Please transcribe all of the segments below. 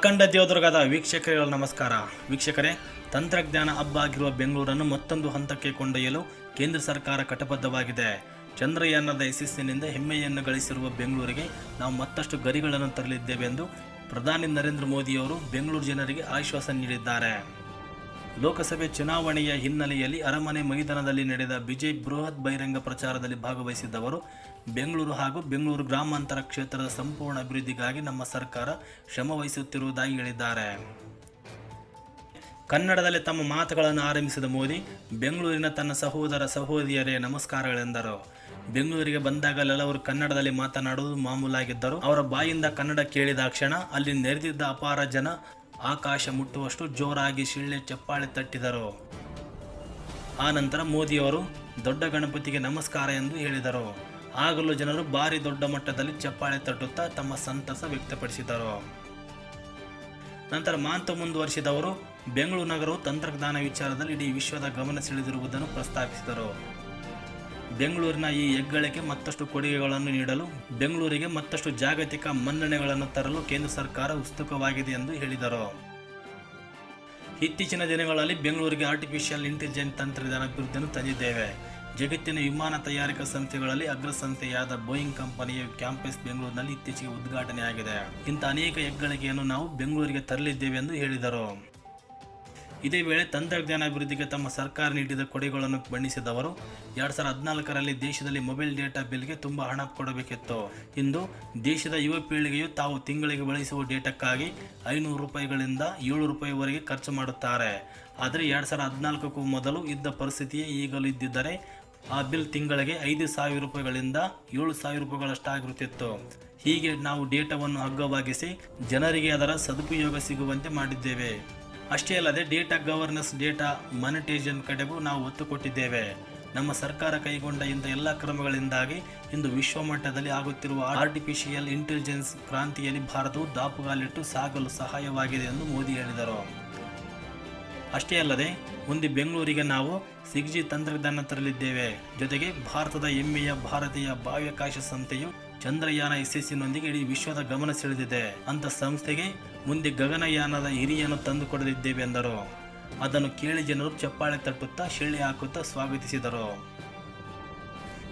ಅಖಂಡ ದೇವದುರ್ಗದ ವೀಕ್ಷಕರಿಗೆ ನಮಸ್ಕಾರ. ವೀಕ್ಷಕರೇ, ತಂತ್ರಜ್ಞಾನ ಹಬ್ಬ ಆಗಿರುವ ಬೆಂಗಳೂರನ್ನು ಮತ್ತೊಂದು ಹಂತಕ್ಕೆ ಕೊಂಡೊಯ್ಯಲು ಕೇಂದ್ರ ಸರ್ಕಾರ ಕಟಬದ್ಧವಾಗಿದೆ. ಚಂದ್ರಯಾನದ ಯಶಸ್ಸಿನಿಂದ ಹೆಮ್ಮೆಯನ್ನು ಗಳಿಸಿರುವ ಬೆಂಗಳೂರಿಗೆ ನಾವು ಮತ್ತಷ್ಟು ಗರಿಗಳನ್ನು ತರಲಿದ್ದೇವೆ ಎಂದು ಪ್ರಧಾನಿ ನರೇಂದ್ರ ಮೋದಿಯವರು ಬೆಂಗಳೂರು ಜನರಿಗೆ ಆಶ್ವಾಸನೆ ನೀಡಿದ್ದಾರೆ. ಲೋಕಸಭೆ ಚುನಾವಣೆಯ ಹಿನ್ನೆಲೆಯಲ್ಲಿ ಅರಮನೆ ಮೈದಾನದಲ್ಲಿ ನಡೆದ ಬಿಜೆಪಿ ಬೃಹತ್ ಬಹಿರಂಗ ಪ್ರಚಾರದಲ್ಲಿ ಭಾಗವಹಿಸಿದ್ದವರು ಬೆಂಗಳೂರು ಹಾಗೂ ಬೆಂಗಳೂರು ಗ್ರಾಮಾಂತರ ಕ್ಷೇತ್ರದ ಸಂಪೂರ್ಣ ಅಭಿವೃದ್ಧಿಗಾಗಿ ನಮ್ಮ ಸರ್ಕಾರ ಶ್ರಮವಹಿಸುತ್ತಿರುವುದಾಗಿ ಹೇಳಿದ್ದಾರೆ. ಕನ್ನಡದಲ್ಲಿ ತಮ್ಮ ಮಾತುಗಳನ್ನು ಆರಂಭಿಸಿದ ಮೋದಿ, ಬೆಂಗಳೂರಿನ ತನ್ನ ಸಹೋದರ ಸಹೋದರಿಯರೇ ನಮಸ್ಕಾರಗಳೆಂದರು. ಬೆಂಗಳೂರಿಗೆ ಬಂದಾಗಲೆಲ್ಲ ಅವರು ಕನ್ನಡದಲ್ಲಿ ಮಾತನಾಡುವುದು ಮಾಮೂಲಾಗಿದ್ದರು ಅವರ ಬಾಯಿಂದ ಕನ್ನಡ ಕೇಳಿದ ಕ್ಷಣ ಅಲ್ಲಿ ನೆರೆದಿದ್ದ ಅಪಾರ ಜನ ಆಕಾಶ ಮುಟ್ಟುವಷ್ಟು ಜೋರಾಗಿ ಶಿಳ್ಳೆ ಚಪ್ಪಾಳೆ ತಟ್ಟಿದರು. ಆ ನಂತರ ಮೋದಿಯವರು, ದೊಡ್ಡ ಗಣಪತಿಗೆ ನಮಸ್ಕಾರ ಎಂದು ಹೇಳಿದರು. ಆಗಲೂ ಜನರು ಭಾರಿ ದೊಡ್ಡ ಮಟ್ಟದಲ್ಲಿ ಚಪ್ಪಾಳೆ ತಟ್ಟುತ್ತಾ ತಮ್ಮ ಸಂತಸ ವ್ಯಕ್ತಪಡಿಸಿದರು. ನಂತರ ಮಾಂತ ಮುಂದುವರಿಸಿದವರು, ಬೆಂಗಳೂರು ನಗರವು ತಂತ್ರಜ್ಞಾನ ವಿಚಾರದಲ್ಲಿ ಇಡೀ ವಿಶ್ವದ ಗಮನ ಸೆಳೆದಿರುವುದನ್ನು ಪ್ರಸ್ತಾಪಿಸಿದರು. ಬೆಂಗಳೂರಿನ ಈ ಹೆಗ್ಗಳಿಕೆ ಮತ್ತಷ್ಟು ಕೊಡುಗೆಗಳನ್ನು ನೀಡಲು, ಬೆಂಗಳೂರಿಗೆ ಮತ್ತಷ್ಟು ಜಾಗತಿಕ ಮನ್ನಣೆಗಳನ್ನು ತರಲು ಕೇಂದ್ರ ಸರ್ಕಾರ ಉತ್ಸುಕವಾಗಿದೆ ಎಂದು ಹೇಳಿದರು. ಇತ್ತೀಚಿನ ದಿನಗಳಲ್ಲಿ ಬೆಂಗಳೂರಿಗೆ ಆರ್ಟಿಫಿಷಿಯಲ್ ಇಂಟೆಲಿಜೆನ್ಸ್ ತಂತ್ರಜ್ಞಾನ ಅಭಿವೃದ್ಧಿಯನ್ನು ತಂದಿದ್ದೇವೆ. ಜಗತ್ತಿನ ವಿಮಾನ ತಯಾರಿಕಾ ಸಂಸ್ಥೆಗಳಲ್ಲಿ ಅಗ್ರಸಂಸ್ಥೆಯಾದ ಬೋಯಿಂಗ್ ಕಂಪನಿಯ ಕ್ಯಾಂಪಸ್ ಬೆಂಗಳೂರಿನಲ್ಲಿ ಇತ್ತೀಚೆಗೆ ಉದ್ಘಾಟನೆಯಾಗಿದೆ ಇಂಥ ಅನೇಕ ಹೆಗ್ಗಳಿಕೆಯನ್ನು ನಾವು ಬೆಂಗಳೂರಿಗೆ ತರಲಿದ್ದೇವೆ ಎಂದು ಹೇಳಿದರು. ಇದೇ ವೇಳೆ ತಂತ್ರಜ್ಞಾನ ಅಭಿವೃದ್ಧಿಗೆ ತಮ್ಮ ಸರ್ಕಾರ ನೀಡಿದ ಕೊಡುಗೆಗಳನ್ನು ಬಣ್ಣಿಸಿದವರು, ಎರಡ್ ಸಾವಿರದ ಹದಿನಾಲ್ಕರಲ್ಲಿ ದೇಶದಲ್ಲಿ ಮೊಬೈಲ್ ಡೇಟಾ ಬಿಲ್ಗೆ ತುಂಬ ಹಣ ಕೊಡಬೇಕಿತ್ತು. ಇಂದು ದೇಶದ ಯುವ ಪೀಳಿಗೆಯು ತಾವು ತಿಂಗಳಿಗೆ ಬಳಸುವ ಡೇಟಾಕ್ಕಾಗಿ ಐನೂರು ರೂಪಾಯಿಗಳಿಂದ ಏಳು ರೂಪಾಯಿವರೆಗೆ ಖರ್ಚು ಮಾಡುತ್ತಾರೆ. ಆದರೆ ಎರಡ್ ಸಾವಿರದ ಹದಿನಾಲ್ಕಕ್ಕೂ ಮೊದಲು ಇದ್ದ ಪರಿಸ್ಥಿತಿಯೇ ಈಗಲೂ ಇದ್ದಿದ್ದರೆ ಆ ಬಿಲ್ ತಿಂಗಳಿಗೆ ಐದು ಸಾವಿರ ರೂಪಾಯಿಗಳಿಂದ ಏಳು ಸಾವಿರ ರೂಪಾಯಿಗಳಷ್ಟಾಗಿರುತ್ತಿತ್ತು. ಹೀಗೆ ನಾವು ಡೇಟಾವನ್ನು ಅಗ್ಗವಾಗಿಸಿ ಜನರಿಗೆ ಅದರ ಸದುಪಯೋಗ ಸಿಗುವಂತೆ ಮಾಡಿದ್ದೇವೆ. ಅಷ್ಟೇ ಅಲ್ಲದೆ ಡೇಟಾ ಗವರ್ನೆನ್ಸ್ ಡೇಟಾ ಮಾನಿಟೈಸೇಷನ್ ಕಡೆಗೂ ನಾವು ಒತ್ತು ಕೊಟ್ಟಿದ್ದೇವೆ. ನಮ್ಮ ಸರ್ಕಾರ ಕೈಗೊಂಡ ಇಂಥ ಎಲ್ಲ ಕ್ರಮಗಳಿಂದಾಗಿ ಇಂದು ವಿಶ್ವಮಟ್ಟದಲ್ಲಿ ಆಗುತ್ತಿರುವ ಆರ್ಟಿಫಿಷಿಯಲ್ ಇಂಟೆಲಿಜೆನ್ಸ್ ಕ್ರಾಂತಿಯಲ್ಲಿ ಭಾರತವು ದಾಪುಗಾಲಿಟ್ಟು ಸಾಗಲು ಸಹಾಯವಾಗಿದೆ ಎಂದು ಮೋದಿ ಹೇಳಿದರು. ಅಷ್ಟೇ ಅಲ್ಲದೆ, ಮುಂದೆ ಬೆಂಗಳೂರಿಗೆ ನಾವು ಸಿಕ್ಸ್ ಜಿ ತಂತ್ರಜ್ಞಾನ ತರಲಿದ್ದೇವೆ. ಜೊತೆಗೆ ಭಾರತದ ಹೆಮ್ಮೆಯ ಭಾರತೀಯ ಬಾಹ್ಯಾಕಾಶ ಸಂಸ್ಥೆಯು ಚಂದ್ರಯಾನ ಯಶಸ್ಸಿನೊಂದಿಗೆ ಇಡೀ ವಿಶ್ವದ ಗಮನ ಸೆಳೆದಿದೆ. ಅಂತ ಸಂಸ್ಥೆಗೆ ಮುಂದೆ ಗಗನಯಾನದ ಹಿರಿಯನ್ನು ತಂದುಕೊಡಲಿದ್ದೇವೆ ಎಂದರು. ಅದನ್ನು ಕೇಳಿ ಜನರು ಚಪ್ಪಾಳೆ ತಟ್ಟುತ್ತಾ, ಶಿಳ್ಳೆ ಹಾಕುತ್ತಾ ಸ್ವಾಗತಿಸಿದರು.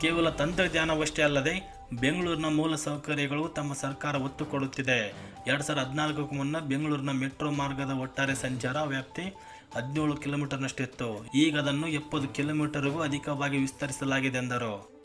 ಕೇವಲ ತಂತ್ರಜ್ಞಾನವಷ್ಟೇ ಅಲ್ಲದೆ, ಬೆಂಗಳೂರಿನ ಮೂಲ ಸೌಕರ್ಯಗಳು ತಮ್ಮ ಸರ್ಕಾರ ಒತ್ತು ಕೊಡುತ್ತಿದೆ ಎರಡು ಸಾವಿರದ ಹದಿನಾಲ್ಕಕ್ಕೂ ಮುನ್ನ ಬೆಂಗಳೂರಿನ ಮೆಟ್ರೋ ಮಾರ್ಗದ ಒಟ್ಟಾರೆ ಸಂಚಾರ ವ್ಯಾಪ್ತಿ ಹದಿನೇಳು ಕಿಲೋಮೀಟರ್ನಷ್ಟಿತ್ತು ಈಗ ಅದನ್ನು ಎಪ್ಪತ್ತು ಕಿಲೋಮೀಟರ್ಗೂ ಅಧಿಕವಾಗಿ ವಿಸ್ತರಿಸಲಾಗಿದೆ ಎಂದರು.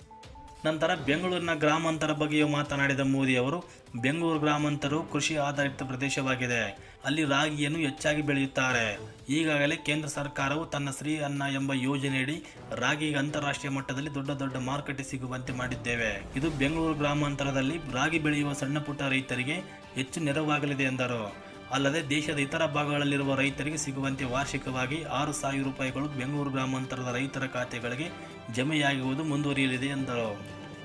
ನಂತರ ಬೆಂಗಳೂರಿನ ಗ್ರಾಮಾಂತರ ಬಗ್ಗೆಯೂ ಮಾತನಾಡಿದ ಮೋದಿ ಅವರು ಬೆಂಗಳೂರು ಗ್ರಾಮಾಂತರವು ಕೃಷಿ ಆಧಾರಿತ ಪ್ರದೇಶವಾಗಿದೆ. ಅಲ್ಲಿ ರಾಗಿಯನ್ನು ಹೆಚ್ಚಾಗಿ ಬೆಳೆಯುತ್ತಾರೆ. ಈಗಾಗಲೇ ಕೇಂದ್ರ ಸರ್ಕಾರವು ತನ್ನ ಶ್ರೀ ಅನ್ನ ಎಂಬ ಯೋಜನೆಯಡಿ ರಾಗಿಗೆ ಅಂತಾರಾಷ್ಟ್ರೀಯ ಮಟ್ಟದಲ್ಲಿ ದೊಡ್ಡ ದೊಡ್ಡ ಮಾರುಕಟ್ಟೆ ಸಿಗುವಂತೆ ಮಾಡಿದ್ದೇವೆ. ಇದು ಬೆಂಗಳೂರು ಗ್ರಾಮಾಂತರದಲ್ಲಿ ರಾಗಿ ಬೆಳೆಯುವ ಸಣ್ಣ ಪುಟ್ಟ ರೈತರಿಗೆ ಹೆಚ್ಚು ನೆರವಾಗಲಿದೆ ಎಂದರು. ಅಲ್ಲದೆ ದೇಶದ ಇತರ ಭಾಗಗಳಲ್ಲಿರುವ ರೈತರಿಗೆ ಸಿಗುವಂತೆ ವಾರ್ಷಿಕವಾಗಿ ಆರು ಸಾವಿರ ರೂಪಾಯಿಗಳು ಬೆಂಗಳೂರು ಗ್ರಾಮಾಂತರದ ರೈತರ ಖಾತೆಗಳಿಗೆ ಜಮೆಯಾಗುವುದು ಮುಂದುವರಿಯಲಿದೆ ಎಂದರು.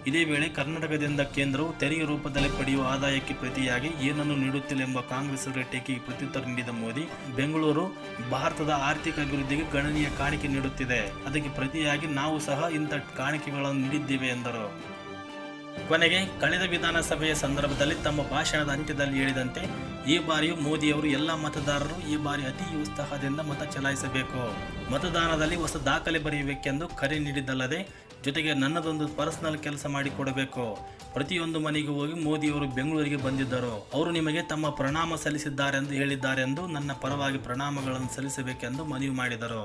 ಇದೇ ವೇಳೆ ಕರ್ನಾಟಕದಿಂದ ಕೇಂದ್ರವು ತೆರಿಗೆ ರೂಪದಲ್ಲಿ ಪಡೆಯುವ ಆದಾಯಕ್ಕೆ ಪ್ರತಿಯಾಗಿ ಏನನ್ನು ನೀಡುತ್ತಿಲ್ಲ ಎಂಬ ಕಾಂಗ್ರೆಸ್ ಟೀಕೆಗೆ ಪ್ರತ್ಯುತ್ತರ ನೀಡಿದ ಮೋದಿ, ಬೆಂಗಳೂರು ಭಾರತದ ಆರ್ಥಿಕ ಅಭಿವೃದ್ಧಿಗೆ ಗಣನೀಯ ಕಾಣಿಕೆ ನೀಡುತ್ತಿದೆ. ಅದಕ್ಕೆ ಪ್ರತಿಯಾಗಿ ನಾವು ಸಹ ಇಂಥ ಕಾಣಿಕೆಗಳನ್ನು ನೀಡಿದ್ದೇವೆ ಎಂದರು. ಕೊನೆಗೆ ಕಳೆದ ವಿಧಾನಸಭೆಯ ಸಂದರ್ಭದಲ್ಲಿ ತಮ್ಮ ಭಾಷಣದ ಅಂತ್ಯದಲ್ಲಿ ಹೇಳಿದಂತೆ, ಈ ಬಾರಿಯೂ ಮೋದಿಯವರು ಎಲ್ಲ ಮತದಾರರು ಈ ಬಾರಿ ಅತಿ ಉತ್ಸಾಹದಿಂದ ಮತ ಚಲಾಯಿಸಬೇಕು. ಮತದಾನದಲ್ಲಿ ಹೊಸ ದಾಖಲೆ ಬರೆಯಬೇಕೆಂದು ಕರೆ ನೀಡಿದ್ದಲ್ಲದೆ, ಜೊತೆಗೆ ನನ್ನದೊಂದು ಪರ್ಸನಲ್ ಕೆಲಸ ಮಾಡಿಕೊಡಬೇಕು. ಪ್ರತಿಯೊಂದು ಮನೆಗೆ ಹೋಗಿ ಮೋದಿಯವರು ಬೆಂಗಳೂರಿಗೆ ಬಂದಿದ್ದರು. ಅವರು ನಿಮಗೆ ತಮ್ಮ ಪ್ರಣಾಮ ಸಲ್ಲಿಸಿದ್ದಾರೆಂದು ಹೇಳಿದ್ದಾರೆಂದು ನನ್ನ ಪರವಾಗಿ ಪ್ರಣಾಮಗಳನ್ನು ಸಲ್ಲಿಸಬೇಕೆಂದು ಮನವಿ ಮಾಡಿದರು.